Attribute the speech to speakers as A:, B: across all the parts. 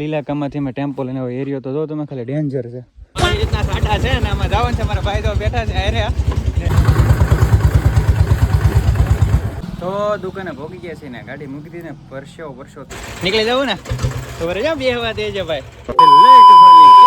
A: લીલાકામાંથી અમે ટેમ્પો લઈને એરિયો તો જો તમે ખાલી ડેન્જર છે. આવી રીતના ખાડા છે ને આમાં જવાનું છે મારા ભાઈ તો બેઠા છે અરે તો દુકાને ભોગી ગયા છે ને, ગાડી મૂકી દીધી ને, પરસ્યો પરસો નીકળી જવું ને? તો બરે જા બે હવા દેજે ભાઈ.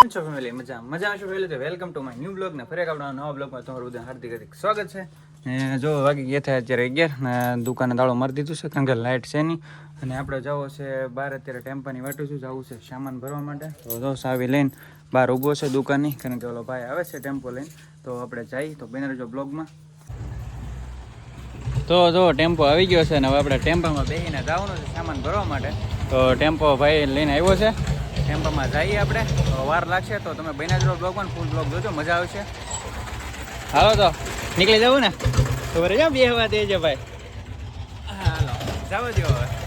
A: કેમ છો ફેમિલી મજા મજા છો ફેમિલી તો welcome to my new blog ને ફરી આપણા નવા બ્લોગમાં તમારું બધું હાર્દિક હાર્દિક સ્વાગત છે. ને જો વાગી ગયા થાય અત્યારે અગિયાર, ને દુકાને દાળો મારી દીધું છે, કારણ કે લાઇટ છે નહીં. અને આપણે જવો છે બહાર અત્યારે ટેમ્પાની વાટું છું, જવું છે સામાન ભરવા માટે. તો જો સાવી લઈને બહાર ઊભો છે દુકાનની, કારણ કે ઓલો ભાઈ આવે છે ટેમ્પો લઈને. તો આપણે જઈએ, તો બને રહેજો બ્લોગમાં. તો જો ટેમ્પો આવી ગયો છે ને હવે આપણે ટેમ્પામાં બેસીને જવાનું છે સામાન ભરવા માટે. તો ટેમ્પો ભાઈ લઈને આવ્યો છે. ટેમ્પામાં જઈએ આપણે. વાર લાગશે, તો તમે બન્યા જ રહો બ્લોગમાં ફૂલ બ્લોગ જોજો, મજા આવશે. હાલો તો, નીકળી જવું ને? તો બરે જા બે હવા છે ભાઈ. હાલો, જાવ દો હવે.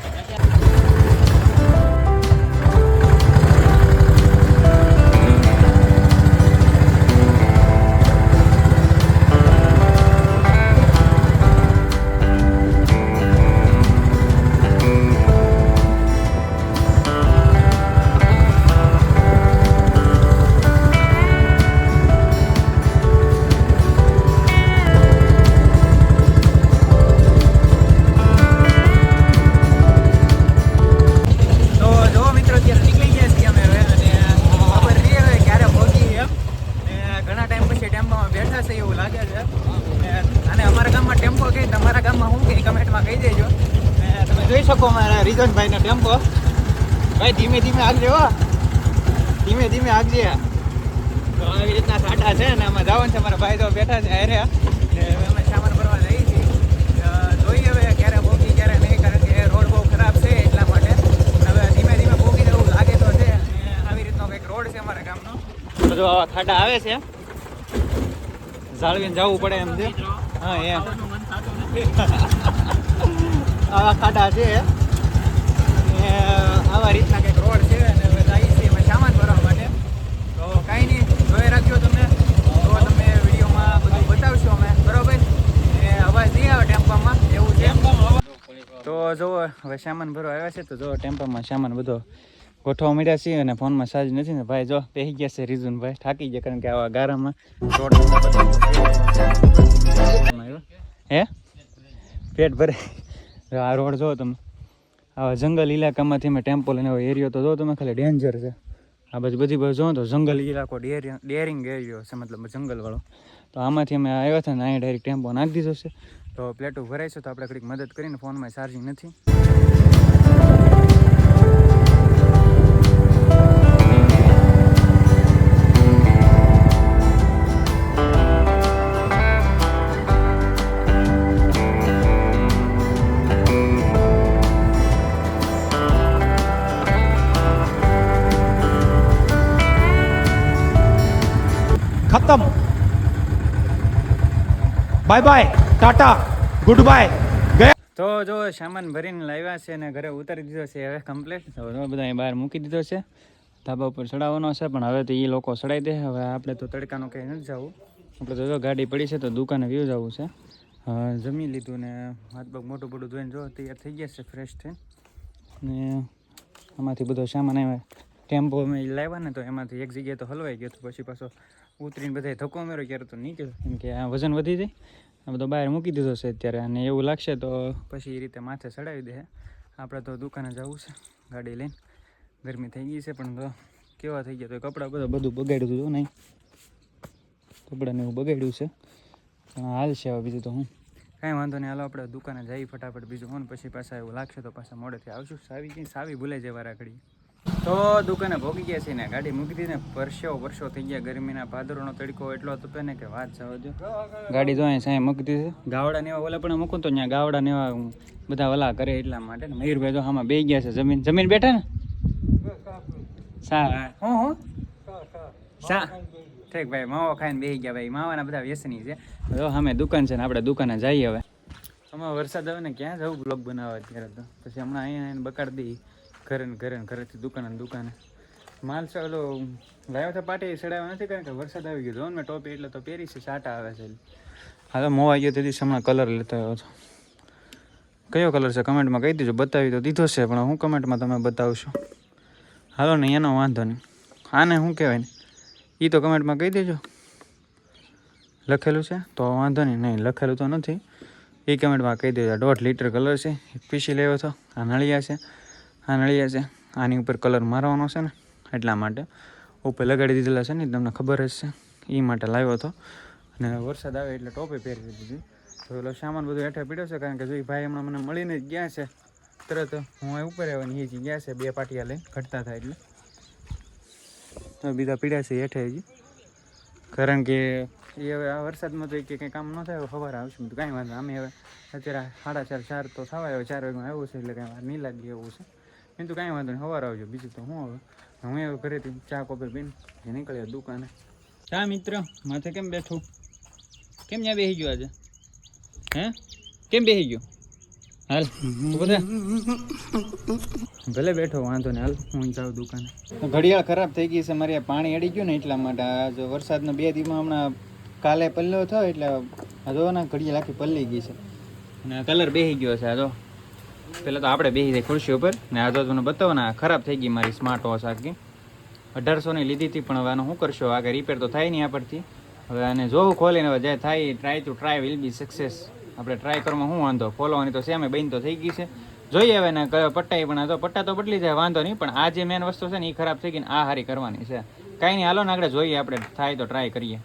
A: તમારા ગામમાં હું કે કમેન્ટમાં કહી દેજો. તમે જોઈ શકો મારા રીઝનભાઈનો ટેમ્પો. ભાઈ, ધીમે ધીમે આગજે હો ધીમે ધીમે આગજે તો આવી રીતના સાટા છે ને આમાં જવાનું છે. મારા ભાઈ તો બેઠા છે અરે અમે સામાન ભરવા જઈએ છીએ. જોઈએ હવે ક્યારે પહોંચી ક્યારે નહીં, કારણ કે રોડ બહુ ખરાબ છે એટલા માટે. હવે ધીમે ધીમે પહોંચી જવું લાગે તો છે. આવી રીતનો કંઈક રોડ છે અમારા ગામનો. જો આવા ખાડા આવે છે. જાળવીને જવું પડે એમ છે. હા એમ આવા ખાડા છે. આવા રીતના કંઈક રોડ છે અને હવે જઈએ છીએ અમે સામાન ભરવા માટે. તો કાંઈ નહીં, જોઈ રાખજો તમને તો તમે વિડીયોમાં બધું બતાવશો અમે. બરોબર? એ અવાજ નહીં આવે ટેમ્પામાં. એવું છે? તો જો, હવે સામાન ભરવા આવ્યા છે. તો જો, ટેમ્પામાં સામાન બધો ગોઠવા મળ્યા છીએ અને ફોનમાં સાજ નથી ને. ભાઈ, જો બેસી ગયા છે રીઝુનભાઈ. થાકી ગયા કારણ કે આવા ગારામાં રોડ હે? પેટ ભરે. જો આ રોડ જો તમે. આવા જંગલ ઇલાકામાંથી મેં ટેમ્પો લઈને એરિયો તો જો તમે, ખાલી ડેન્જર છે. આ બાજુ બધી બાજુ જોવો તો જંગલ ઇલાકો ડેરી, ડેરિંગ એરિયો છે, મતલબ જંગલવાળો. તો આમાંથી અમે આવ્યા હતા ને, અહીંયા ડાયરેક્ટ ટેમ્પો નાખી દીધો છે. તો પ્લેટો ભરાય છે, તો આપણે કંઈક મદદ કરીને ફોનમાં ચાર્જિંગ નથી.
B: ખતમ bye bye tata goodbye ગયા
A: તો જો સામાન ભરીને લાવ્યા છે અને ઘરે ઉતારી દીધો છે હવે કમ્પ્લીટ તો બધા અહીં બહાર મૂકી દીધો છે. ધાબા ઉપર ચડાવવાનો છે, પણ હવે તો એ લોકો ચડાવી દે. હવે આપણે તો તડકાનો કંઈ નથી જવું. આપણે તો જો ગાડી પડી છે, તો દુકાને વ્યૂ જવું છે. જમી લીધું ને હાથ પગ મોટું મોટું ધોઈને જો તૈયાર થઈ ગયા છે ફ્રેશ થઈને. ને આમાંથી બધો સામાન આવ્યા. ટેમ્પો અમે લાવ્યા ને તો એમાંથી એક જગ્યાએ તો હલવાઈ ગયો તો પછી પાછો ઉતરીને બધા ધક્કો મેરો ક્યારે તો નીકળ્યો. કેમ કે આ વજન વધી જાય. આ બધો બહાર મૂકી દીધો છે અત્યારે અને એવું લાગશે તો પછી એ રીતે માથે ચડાવી દે. આપણે તો દુકાને જવું છે, ગાડી લઈને. ગરમી થઈ ગઈ છે પણ તો કેવા થઈ ગયા તો કપડાં બધા બધું બગાડ્યું હતું નહીં. કપડાને એવું બગાડ્યું છે. પણ હાલ છે હવે બીજું તો હું. કાંઈ વાંધો નહીં, હાલો આપણે દુકાને જઈ ફટાફટ બીજું. હું પછી પાછા એવું લાગશે તો પાછા મોડેથી આવશું. સાવી કઈ સાવી ભૂલાઈ જવા વારા ઘડી તો દુકાને ભોગી ગયા છે ને ગાડી મૂકી દીધી ને પરસ્યો વર્ષો થઈ ગયા. ગરમીના ભાદરોનો તડકો એટલો તપે ને કે વાત જવા દો ગાડી જો સાંઈ મૂકી દીધી ગાવડા ને ઓલા પણ મૂકું તો ત્યાં ગાવડા ને બધા ઓલા કરે એટલા માટે ને મયુરભાઈ તો આમાં બે ગયા છે. જમીન જમીન બેઠા ને? સા હું હું? સા ઠીક ભાઈ, માવો ખાઈને બે ગયા ભાઈ. માવાના બધા વ્યસની છે. જો સામે દુકાન છે ને આપણે દુકાને જઈએ હવે. આમાં વરસાદ આવે ને, ક્યાં જવું બ્લોગ બનાવવા અત્યારે તો? પછી હમણાં અહીંયા બકાડી બકાડ દઈ ઘરે ને ઘરે ને ઘરેથી દુકાને દુકાને. માલ છે, ઓલો લાવ્યો તો પાટી ચડાવ્યો નથી કારણ કે વરસાદ આવી ગયો. ને મેં ટોપી એટલે તો પહેરી છે, સાટા આવે છે. હા તો મોવાઈ ગયો તેથી હમણાં કલર લેતો આવ્યો છો કયો કલર છે? કમેન્ટમાં કહી દીજો, બતાવી તો દીધો છે, પણ હું કમેન્ટમાં તમે બતાવશો. હાલો ને એનો વાંધો નહીં. આને શું કહેવાય ને? એ તો કમેન્ટમાં કહી દેજો. લખેલું છે, તો વાંધો નહીં. નહીં, લખેલું તો નથી. એ કમેન્ટમાં કહી દેજો દોઢ લીટર કલર છે. પીસી લેવો હતો આ નળિયા છે. આ નળિયા છે. આની ઉપર કલર મારવાનો છે ને, એટલા માટે. ઉપર લગાડી દીધેલા છે ને તમને ખબર જ છે. એ માટે લાવ્યો હતો. અને વરસાદ આવે એટલે ટોપે પહેરી દીધી તો પેલો સામાન બધું હેઠે પીડ્યો છે, કારણ કે જો ભાઈ હમણાં મને મળીને જ ગયા છે. તરત હું અહીં ઉપર આવ્યો એ જ ગયા છે, બે પાટિયા લઈને ઘટતા થાય એટલે. તો બીજા પીડ્યા છે હેઠે હજી. કારણ કે એ હવે આ વરસાદમાં તો કે કંઈ કામ ન થાય ખબર આવશું. તો કાંઈ વાંધો અમે હવે અત્યારે સાડા ચાર ચાર તો થવા આવ્યો ચાર વાગ્યામાં આવ્યું છે, એટલે કાંઈ વાર નહીં લાગી એવું છે. એમ તો કાંઈ વાંધો નહીં સવારે આવજો. બીજું તો હું હવે? હું હવે ઘરેથી ચા કોપી પીને જે નીકળ્યો દુકાને. ચા મિત્ર માથે કેમ બેઠું? કેમ ત્યાં બેસી ગયો આજે? હે? કેમ બેસી ગયો? હાલ બધા? ભલે બેઠો વાંધો ને હાલ હું જાઉં દુકાને. ઘડિયાળ ખરાબ થઈ ગઈ છે મારે પાણી અડી ગયું ને એટલા માટે. આજે વરસાદના બે દિવસમાં હમણાં કાલે પલ્લો થયો એટલે આ જો ને ઘડિયાળ આખી પલ્લી ગઈ છે. અને કલર બેસી ગયો છે આ જો. પેલા તો આપણે બેસી જાય ખુરશી ઉપર ને આ તો તમને બતાવો ને ખરાબ થઈ ગઈ મારી સ્માર્ટ વોચ આખી. અઢારસોની લીધી હતી, પણ હવે આનું શું કરશો? આગળ રિપેર તો થાય નહીં આ પરથી હવે આને જોવું ખોલીને હવે જે થાય try to try will be success આપણે ટ્રાય કરવામાં શું વાંધો? ખોલવાની તો સેમે બહેન તો થઈ ગઈ છે. જોઈએ હવે ને કયો પટ્ટા પણ તો પટ્ટા તો બદલી જાય, વાંધો નહીં, પણ આ જે મેન વસ્તુ છે ને એ ખરાબ થઈ ગઈ ને આ હારી કરવાની છે. કાંઈ નહીં, હાલો ને આગળ જોઈએ આપણે, થાય તો ટ્રાય કરીએ.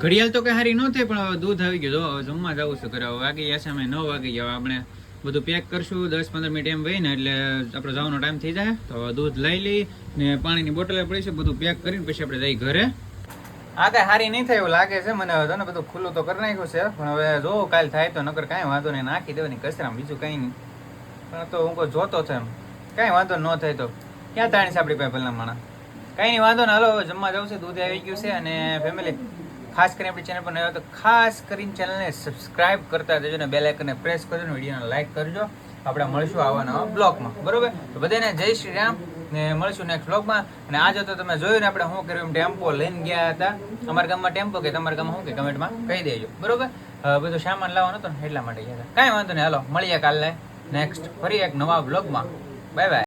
A: ઘડિયાળ તો કઈ હારી ન થાય, પણ દૂધ આવી ગયું. જો જમવા જવું છે કરે હવે વાગી ગયા છે, અમે ન વાગી ગયા. આપણે બધું પેક કરશું, દસ પંદર મિનિટ એમ વહીને, એટલે આપણે જવાનો ટાઈમ થઈ જાય. તો દૂધ લઈ લઈ ને પાણીની બોટલે પડી છે, બધું પેક કરીને પછી આપણે જઈ ઘરે. આ કઈ હારી નહીં થાય એવું લાગે છે, મને હવે ને બધું ખુલ્લું તો કરી નાખ્યું છે. પણ હવે જો કાલ થાય તો નકર કાંઈ વાંધો નહીં, નાખી દેવાની કચરામાં બીજું કાંઈ નહીં. પણ તો હું કોઈ જોતો છે એમ. કાંઈ વાંધો ન થાય તો. ક્યાં તાણી છે આપણી પાસે પહેલા માણા કાંઈ નહીં, વાંધો ને હાલો જમવા જવું છે, દૂધ આવી ગયું છે અને ફેમિલી ખાસ કરીને આપણી ચેનલ પર નવા તો ખાસ કરીને ચેનલને સબસ્ક્રાઇબ કરતા જજો ને બેલ આઇકનને પ્રેસ કરજો ને વિડીયોને લાઇક કરજો. આપણે મળશું આવવાના બ્લોગમાં બરોબર? તો બધાને જય શ્રી રામ ને મળશું નેક્સ્ટ બ્લોગમાં અને આજે તો તમે જોયું ને આપણે શું કર્યું? એમ ટેમ્પો લઈને ગયા હતા. અમારા ગામમાં ટેમ્પો કે તમારા ગામમાં શું કે? કમેન્ટમાં કહી દેજો. બરોબર? બધું સામાન લાવવાનો હતો ને એટલા માટે ગયા હતા. કાંઈ વાંધો નહીં. હાલો, મળીએ કાલે. નેક્સ્ટ ફરી એક નવા બ્લોગમાં બાય બાય